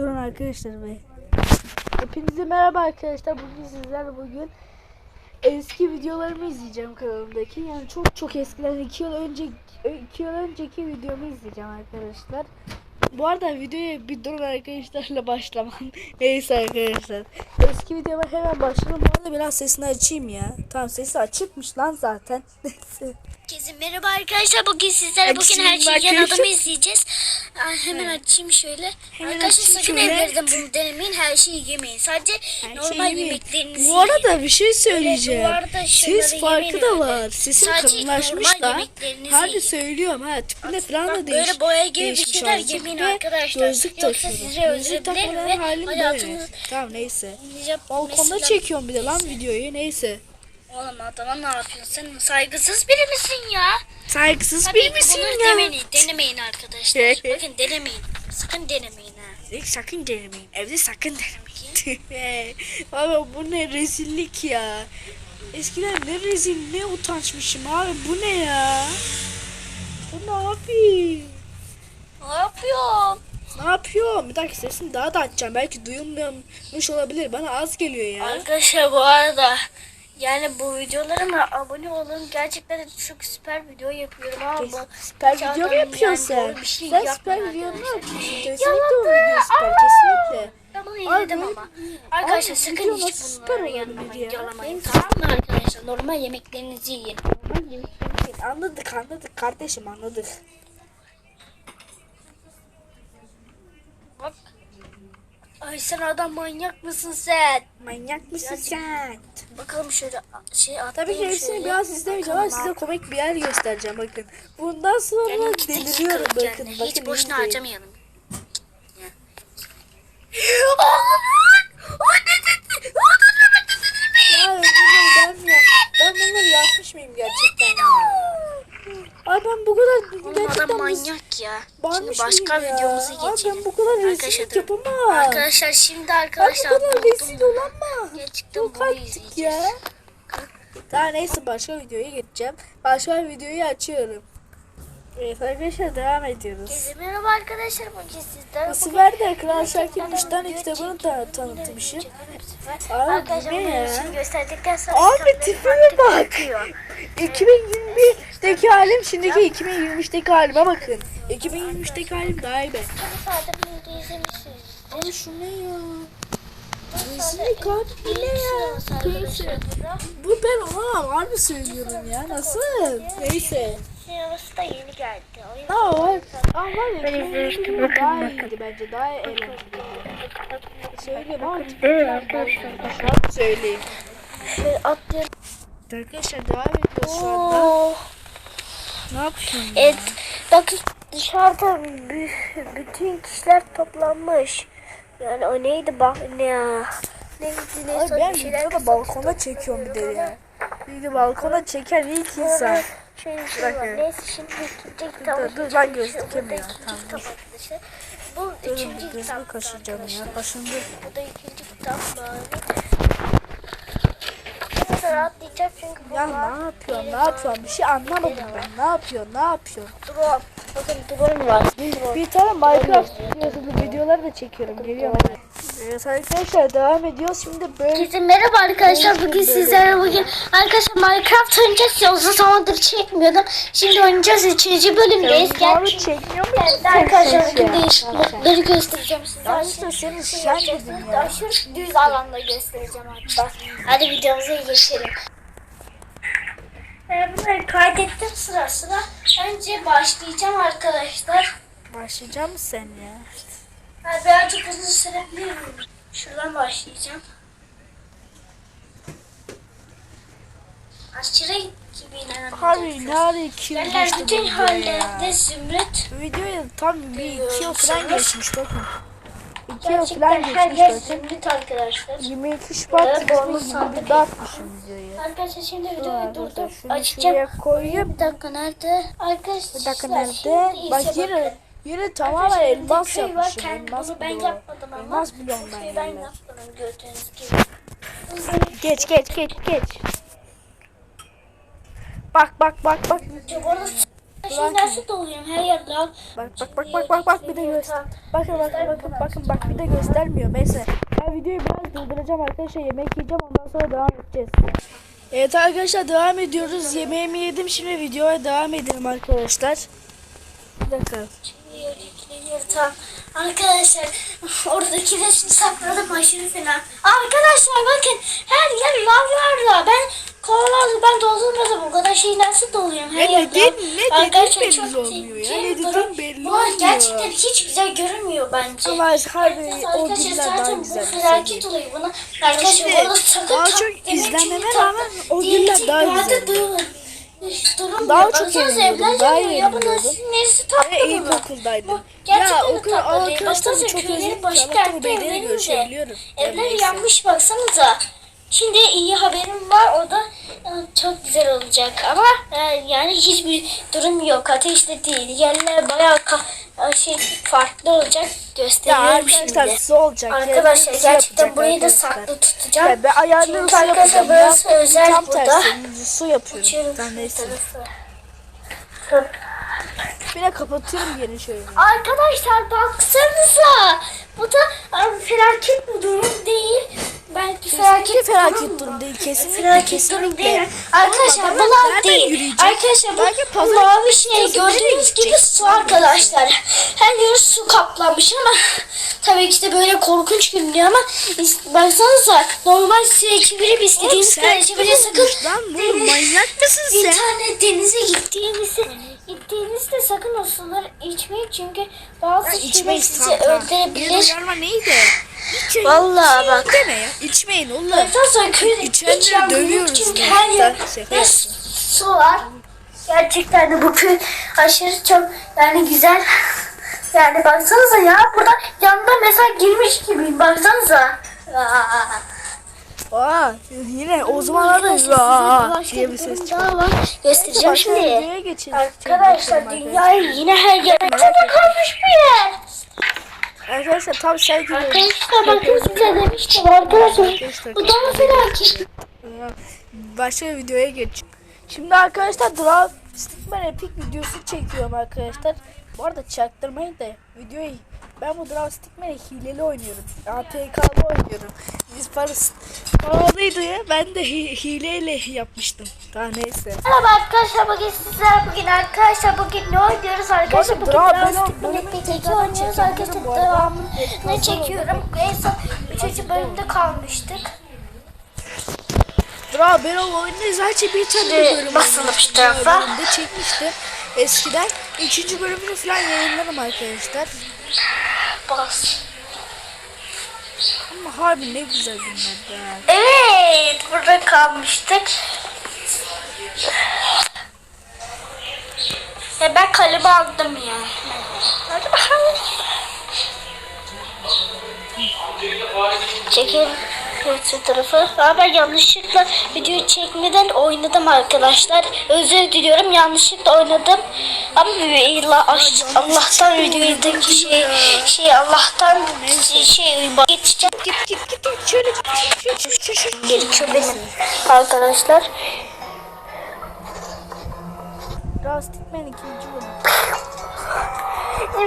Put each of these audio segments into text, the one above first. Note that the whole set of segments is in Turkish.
Durun arkadaşlar be. Hepinize merhaba arkadaşlar. Bugün sizlerle bugün eski videolarımı izleyeceğim kanalımdaki. Yani çok çok eskiden 2 yıl önce 2 yıl önceki videomu izleyeceğim arkadaşlar. Bu arada videoya bir durun arkadaşlarla başlamam. Neyse arkadaşlar. Eski videoma hemen başlayalım. Bu arada biraz sesini açayım ya. Tamam sesi açıkmış lan zaten. Neyse. Herkese merhaba arkadaşlar. Bugün sizlerle bugün her şeyi yan adamı izleyeceğiz. Aa, Hemen açayım şöyle. Hemen arkadaşlar sakın evlerden bunu denemeyin. Her şeyi yemeyin. Sadece normal Şey yemeyin. yemeklerinizi Bu arada bir şey söyleyeceğim. Evet, Ses farkı da var. Sadece kalınlaşmış da. Harbi yiyin. söylüyorum ha. Tipine falan da değiş. böyle boya gibi bir değişmiş şeyler yemeyin arkadaşlar. Gözlük takıyorum. size Gözlük takmadan halim böyle. Tamam neyse. Balkonda çekiyorum bir de lan videoyu neyse. Oğlum adama ne yapıyorsun? Sen saygısız biri misin ya? Saygısız Tabii bir misin bunları ya? demeyin, denemeyin arkadaşlar. Bakın denemeyin. Sakın denemeyin ha. Sakın denemeyin. Evde sakın denemeyin. abi bu ne rezillik ya. Eskiden ne rezil ne utançmışım abi bu ne ya? Bu ne yapayım? Ne yapıyorsun? Ne yapıyorum? Bir dakika sesini daha da açacağım. Belki duyulmuyormuş olabilir. Bana az geliyor ya. Arkadaşlar bu arada yani bu videolarıma abone olun. Gerçekten çok süper video yapıyorum ama bu Süper video mu yapıyorsun yani sen? şey sen süper video mu yapıyorsun? Kesinlikle o video süper. Kesinlikle. ben bunu izledim ama. Arkadaşlar sakın hiç bunları yanıma ya? videolamayın. Tamam mı arkadaşlar? Normal yemeklerinizi yiyin. Anladık anladık kardeşim anladık. Bak. Ay sen adam manyak mısın sen? Manyak mısın sen? Bakalım şöyle şey Tabii atlayayım ki hepsini şöyle. biraz izlemeyeceğim ama Bakalım size komik bir yer göstereceğim bakın. Bundan sonra dakika deliriyorum bakın. yani. bakın Hiç boşuna izleyin. harcamayalım. Ya bunları ben mi yap- Ben bunları yapmış mıyım gerçekten ya? Ay ben bu kadar Oğlum gerçekten manyak ya. Şimdi başka ya. videomuza geçelim. Ay ben bu kadar rezillik yapamam. Arkadaşlar şimdi arkadaşlar. Ay bu kadar rezil olamam. Gerçekten Yok bunu izleyeceğiz. Ya. Daha neyse başka videoya geçeceğim. Başka videoyu açıyorum. Evet arkadaşlar devam ediyoruz. Gezi merhaba arkadaşlar bugün sizden. Bu sefer de Kral Şakir Müşten kitabını ta tanıtmışım. Abi ne ya? Gösterdikten sonra Abi tipime bak. 2020 2001'deki halim şimdiki 2023'teki halime bakın. 2023'teki halim daha iyi be. Ama şu ne ya? Rezillik abi bile ya. Neyse. Bu ben olamam harbi söylüyorum ya. Nasıl? Neyse. Sineması da yeni geldi. Aa var. Aa var ya. Ben izlemiştim. Bakın daha bakın. bence daha eğlenceli. Söyle bak. Evet arkadaşlar. Söyleyeyim. Atlayalım. Arkadaşlar devam ediyoruz şu anda. Oo. Ne yapıyorsun? Evet. Bakın dışarıda bü- bütün kişiler toplanmış. Yani o neydi bak ne ya? Neydi Ay neyse ben videoda balkona çekiyorum bir de ya. Bir de balkona çeken ilk insan. Şey, şey var. Neyse şimdi ikinci kitabı. dur, ben gözükemiyorum. Tamam, dur. Kitap Bu Dur üçüncü bir gözümü kitap. kaşıyacağım ya. Kaşındı. Bu da ikinci kitap mavi. Biraz rahatlayacağım çünkü bu Ya ne yapıyorsun? Ne yapıyorsun? Bir şey anlamadım ben. Ne yapıyorsun? Ne yapıyorsun? Drone. Bakın drone var. Drone. Bir tane Minecraft videosu videoları da çekiyorum. Geliyorum. Evet arkadaşlar devam ediyoruz. Şimdi böyle Herkese merhaba arkadaşlar. Bugün sizlerle bugün arkadaşlar Minecraft oynayacağız ya uzun zamandır çekmiyordum. Şimdi oynayacağız. Üçüncü bölümdeyiz. Bunları Gerçi çekmiyor mu? Evet, arkadaşlar bugün değişik modları göstereceğim size. Aslında senin şen dedim ya. Aşırı düz alanda göstereceğim hatta. Hadi videomuza geçelim. Ee, bunları kaydettim sıra sıra. Önce başlayacağım arkadaşlar. Başlayacak mısın sen ya? Ha, birazcık uzun sürebilir Şuradan başlayacağım. Aşırı gibi inanamayacaksınız. Harbi ne ara iki yıl Yerler bütün ya. zümrüt. Videoya tam bir iki yıl falan geçmiş bakın. İki yıl Gerçekten falan geçmiş bakın. zümrüt arkadaşlar. 22 Şubat Evet, bonus 2020'de sandık. atmışım videoyu. Arkadaşlar şimdi videoyu arkadaşlar, durdum. şunu Açacağım. şuraya koyayım. Bir dakika nerede? Arkadaşlar Bir dakika şimdi nerede? iyice Bak bakın. yine, yine tamamen Arkadaşlar, elmas köy yapmışım. varken Elmas bunu ben bloğu. yapmadım ama. Elmas bloğum ben köyü ben yani. yapmadım gördüğünüz gibi. Geç geç geç geç. Bak bak bak bak. Bu arada Şimdi nasıl doluyorum her yer lav. Bak bak bak bak bak bak bir de göster. Bakın bakın bakın bakın bak bir de göstermiyor. Neyse ben videoyu biraz durduracağım arkadaşlar yemek yiyeceğim ondan sonra devam edeceğiz. Evet arkadaşlar devam ediyoruz. Yemeğimi yedim şimdi videoya devam edelim arkadaşlar. Bir dakika. Arkadaşlar oradaki resmi sakladım aşırı fena. Arkadaşlar bakın her yer lavlarla. Ben kovalarla ben doldurmadım. O kadar şey nasıl doluyorum her ne dedi- lav. ne dedi Arkadaşlar belli çok olmuyor ya. Ne dediğin durum. belli Bu olmuyor. gerçekten hiç güzel görünmüyor bence. Ama harbi o günler daha zaten bu güzel. felaket oluyor buna. Arkadaşlar orada sakın daha çok izlenmeme rağmen o günler diyecek daha güzel. Durun Daha çok eğleniyordum, daha bunlar eğleniyordum. Ve ilkokuldaydım. Bu Ya okul Baksanıza çok özledim. o beyleri evlenince. görüşebiliyorum. Evler yanmış baksanıza. Şimdi iyi haberim var o da e, çok güzel olacak ama e, yani hiçbir durum yok ateşte değil yerler bayağı e, şey farklı olacak Ya gösteriyorum arkadaşlar şimdi. su olacak. Arkadaşlar su gerçekten burayı da saklı tutacağım. Ya ben ayarları Çünkü arkadaşlar burası ya. özel Tam burada. tersi su yapıyorum. Tam şu neyse. Bir de kapatıyorum gene şöyle. Arkadaşlar baksanıza. Bu da e, felaket bir durum değil. Belki Kesinlikle felaket, felaket durum durum değil. Kesinlikle Felaket kesinlikle. durum değil. Arkadaşlar bu lav değil. Arkadaşlar bu, mavi şey nereye gördüğünüz gibi su arkadaşlar. Her yer su kaplanmış ama tabii ki de böyle korkunç görünüyor ama baksanıza normal suya çevirip istediğiniz kadar çevirin sakın Lan bu manyak mısın bir sen? tane denize gittiğinizde gittiğinizde sakın o suları içmeyin çünkü bazı şeyler içmeyiz sizi. Bir öldürebilir. uyarma neydi? İçmeyin. Vallahi İçmeyin bak. Deme ya. İçmeyin oğlum. Köyde İçenleri dövüyoruz çünkü her yer ve yaptım. su var. Gerçekten de bu köy aşırı çok yani güzel. Yani baksanıza ya burada yanında mesela girmiş gibiyim baksanıza. Aa. Aa, yine o zamanlarda diye bir ses var. Göstereceğim şimdi. Arkadaşlar dünyayı yine her yer içinde kalmış bir yer. Arkadaşlar tam şey gibi. Arkadaşlar bakın size demiştim arkadaşlar. Bu daha felaket. Başka bir videoya geç. Şimdi arkadaşlar Draw Stickman Epic videosu çekiyorum arkadaşlar. Bu arada çaktırmayın da videoyu ben bu Draw Stickman'i hileli oynuyorum. ATK'lı oynuyorum. Biz parası pahalıydı ya. Ben de hi- hileyle yapmıştım. Daha neyse. Merhaba arkadaşlar bugün sizler bugün arkadaşlar bugün ne oynuyoruz arkadaşlar bugün çeki onu oynuyoruz arkadaşlar devamını çekiyorum en son 3. bölümde kalmıştık Draw ben o oyunu zaten bir tane bölüm tarafa. Bölümde çekmiştim. Eskiden ikinci bölümünü falan yayınlarım arkadaşlar. bas Ama harbi ne güzel günlerdi. ha. evet burada kalmıştık ya ben kalemi aldım ya hadi bakalım Çekelim şu tarafı. Aa, ben yanlışlıkla video çekmeden oynadım arkadaşlar. Özür diliyorum yanlışlıkla oynadım. Ama illa aş- Allah'tan videodaki şey şey Allah'tan şey geçeceğim. Git git git şöyle. Gerekiyor benim arkadaşlar. Draw Stickman ikinci bölüm.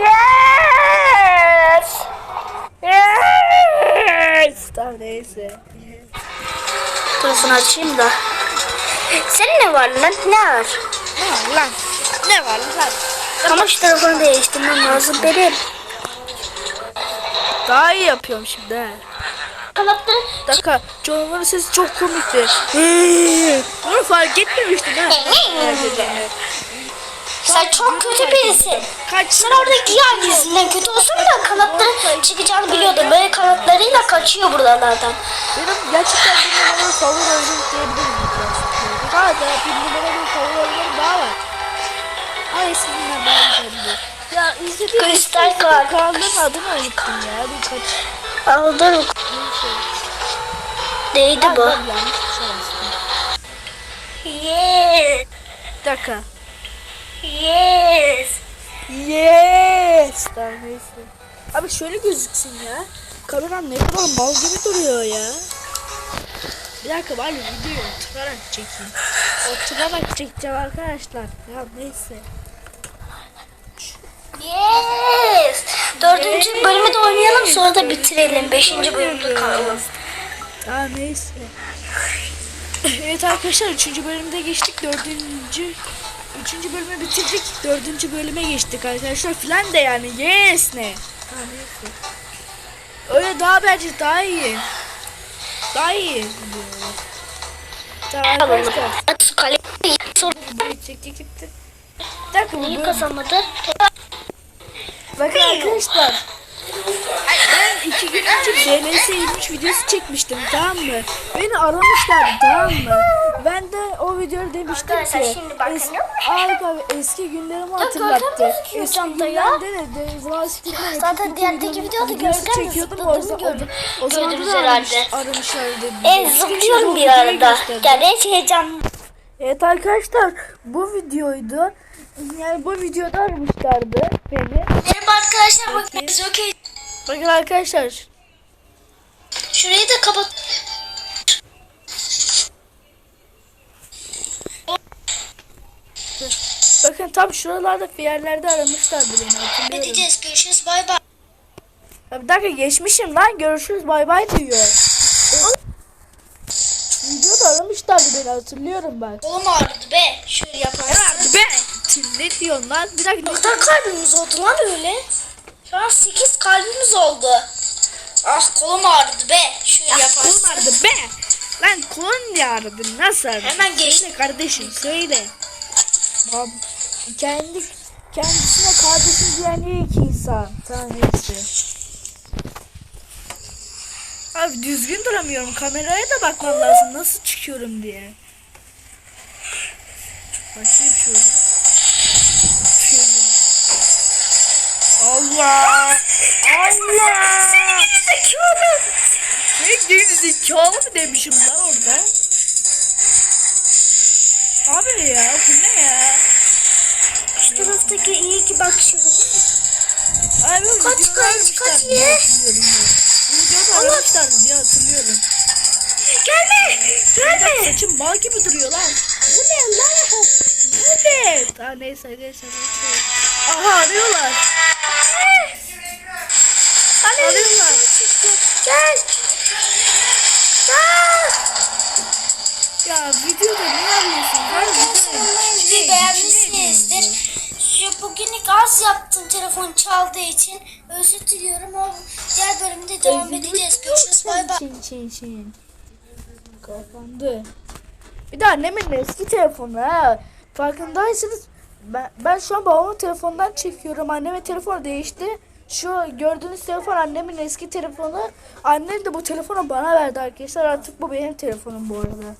Yes! Yes! Tamam neyse. Telefonu açayım da. Senin ne var lan? Ne var? Ne var lan? Ne var lan? Ama şu telefonu değiştirmem lazım benim. Daha iyi yapıyorum şimdi ha. Kanatları dakika canavarın sesi çok komikti. Bunu fark etmemiştim ha. Sen çok kötü birisin. Kaç Sen oradaki yer yüzünden kötü olsun da kanatları çıkacağını biliyordum. Böyle kanatlarıyla kaçıyor buralardan. Benim gerçekten bir numaralı favori oyunum diyebilirim. Daha da bir numaralı favori oyunum daha var. Ama eskisinden daha güzeldi. Ya izlediğim Kristal Kar. kanalların adını unuttum ya. Birkaç Aldım. neyse. Neydi bu? Ben bir şey. Yes. Bir dakika. Yes. Yes. Tamam neyse. Abi şöyle gözüksün ya. Kameram ne kadar mal gibi duruyor ya. Bir dakika bari videoyu oturarak çekeyim. Oturarak çekeceğim arkadaşlar. Ya neyse. Yes. Dördüncü bölümü de oynayalım sonra da bitirelim. Beşinci bölümde kalalım. Aa neyse. Evet arkadaşlar 3. bölümde geçtik. 4. 3. bölümü bitirdik. 4. bölüme geçtik arkadaşlar. Filan da yani yes ne. Öyle daha bence daha iyi. Daha iyi. Tamam arkadaşlar. Çekti gitti. Bir dakika bu kazanmadı? Bakın arkadaşlar. İki gün önce DLS 23 videosu çekmiştim tamam mı? Beni aramışlardı tamam mı? Ben de o videoda demiştim Arkadaşlar ki şimdi bakın. es- Harika eski günlerimi hatırlattı. Eski günlerde de Zıvasiklikle Zaten diğerdeki videoda gölgem çekiyordum o zaman. gördüm. O zaman da herhalde. aramışlardı. E bizi. zıplıyorum bir arada. Yani hiç heyecan. Evet arkadaşlar bu videoydu. Yani bu videoda aramışlardı beni. Merhaba arkadaşlar bakın biz okey. Bakın arkadaşlar Şurayı da kapat. Bakın tam şuralarda bir yerlerde aramışlardı beni hatırlıyorum. Gideceğiz görüşürüz bay bay. Ya bir dakika geçmişim lan görüşürüz bay bay diyor. Videoda aramışlardı beni hatırlıyorum bak. Kolum ağrıdı be. Şöyle yaparsın. Be! Ne diyorsun lan? Bir dakika. Ne kadar kalbimiz oldu lan öyle? Şu an 8 kalbimiz oldu. Ah kolum ağrıdı be. Şöyle Kolum yaparsın. aradı be! Lan kolun niye aradı? Nasıl aradı? Hemen geç. Söyle kardeşim söyle. Bab, kendi kendisine kardeşim diyen ilk insan. Tanesi. Abi düzgün duramıyorum. Kameraya da bakmam lazım. Nasıl çıkıyorum diye. Bakayım. Şöyle. Allah! Allah! Ne gerizekalı mı demişim lan orada? Abi ya bu ne ya? Şu taraftaki iyi ki bak şurada. Abi Kaç, kaç, kaç ye? Videoda aramışlar diye hatırlıyorum. Gelme. Gelme. Saçım bal gibi duruyor lan. Bu ne lan? Bu ne? Daha neyse neyse neyse. Aha arıyorlar. Arıyorlar. Gel. Gel. Ya videoda ne umarım videoyu beğenmişsinizdir. Şu bugünlük az yaptım telefon çaldığı için. Özür diliyorum ama diğer bölümde devam edeceğiz. Görüşürüz bay bay. Çin çin çin. Kapandı. Bir de annemin eski telefonu ha. Farkındaysanız ben, ben şu an babamın telefonundan çekiyorum. Annemin telefonu değişti. Şu gördüğünüz telefon annemin eski telefonu. Annem de bu telefonu bana verdi arkadaşlar. Artık bu benim telefonum bu arada.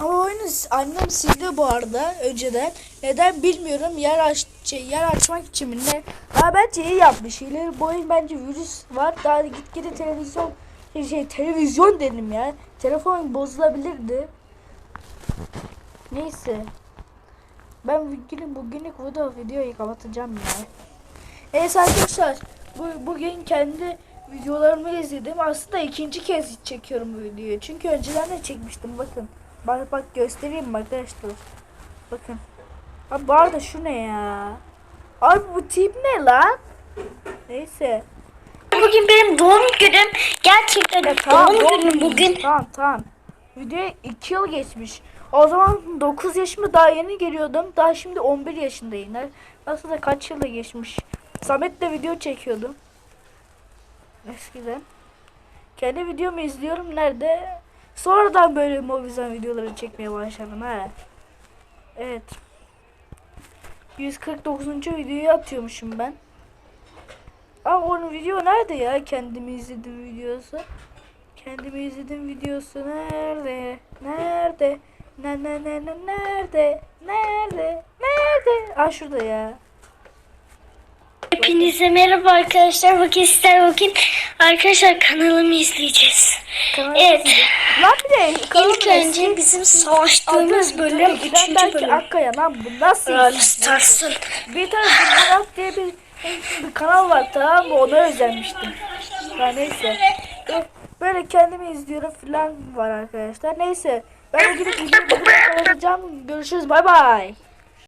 Ama oyunu annem sildi bu arada önceden. Neden bilmiyorum. Yer aç şey, yer açmak için mi ne? Ama bence iyi yapmış. İleri bu oyun bence virüs var. Daha gitgide televizyon şey, şey televizyon dedim ya. Telefon bozulabilirdi. Neyse. Ben bugün bugünlük burada videoyu kapatacağım ya. Evet arkadaşlar. Bu, bugün kendi videolarımı izledim. Aslında ikinci kez çekiyorum bu videoyu. Çünkü önceden de çekmiştim bakın. Bak bak göstereyim mi arkadaşlar. Bakın. Abi bu arada şu ne ya? Abi bu tip ne lan? Neyse. Bugün benim doğum günüm. Gerçekten doğum günüm bugün. Tamam tamam. Videoya 2 yıl geçmiş. O zaman 9 yaşıma daha yeni geliyordum. Daha şimdi 11 yaşındayım. Nasıl da kaç yılda geçmiş. Samet'le video çekiyordum. Eskiden. Kendi videomu izliyorum nerede? Sonradan böyle Movizen videoları çekmeye başladım ha. Evet. 149. videoyu atıyormuşum ben. Ama onun video nerede ya? Kendimi izledim videosu. Kendimi izledim videosu nerede? Nerede? Ne ne ne ne nerede? Nerede? Nerede? Aa şurada ya. Hepinize merhaba arkadaşlar. Bakın ister bakın. Arkadaşlar kanalımı izleyeceğiz. Kanalı Evet. Lan bir de İlk önce eski- bizim savaştığımız bölüm İrem 3. Belki bölüm. Akkaya lan bu nasıl? Brawl? Stars'ın. Bir tane Murat diye bir, bir kanal var tamam mı? Ona özenmiştim. Ya neyse. Böyle- Böyle kendimi izliyorum falan var arkadaşlar. Neyse. Ben gidip videoyu burada. Görüşürüz. Bay bay.